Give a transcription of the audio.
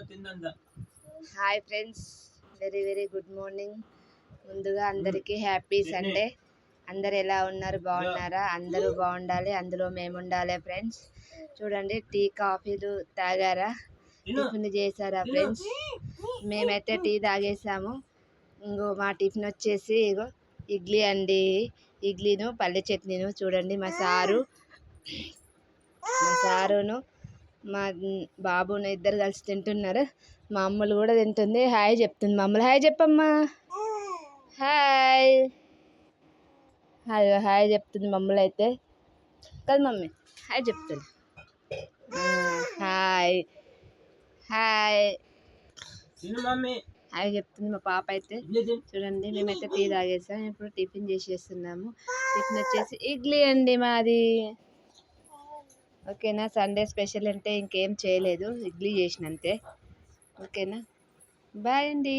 Hi friends very very good morning ముందుగా అందరికీ happy Sunday అందరు ఎలా ఉన్నారు? బాగున్నారా? అందరూ బాగుండాలి. అందులో మేము ఉండాలి ఫ్రెండ్స్ చూడండి టీ కాఫీలు తాగారా? టిఫిన్ చేశారా ఫ్రెండ్స్ మేమైతే టీ తాగేసాము ఇంకో మా టిఫిన్ వచ్చేసి ఇగో ఇడ్లీ అండి. ఇడ్లీను పల్లె చట్నీను చూడండి మా సారు. మా సారును మా బాబును ఇద్దరు కలిసి తింటున్నారు. మా అమ్మలు కూడా తింటుంది. హాయ్ చెప్తుంది మా అమ్మలు. హాయ్ చెప్పమ్మా. హాయ్. హాయ్ హాయ్ చెప్తుంది మమ్మల్ని అయితే. కదా మమ్మీ హాయ్ చెప్తుంది. హాయ్. హాయ్. హాయ్ చెప్తుంది మా పాప అయితే. చూడండి మేమైతే టీ తాగేసాం. ఇప్పుడు టిఫిన్ చేసేస్తున్నాము టిఫిన్ వచ్చేసి ఇడ్లీ అండి మాది. ఓకేనా? సండే స్పెషల్ అంటే ఇంకేం చేయలేదు. ఇడ్లీ చేసిన అంతే ఓకేనా? బాయ్ అండి.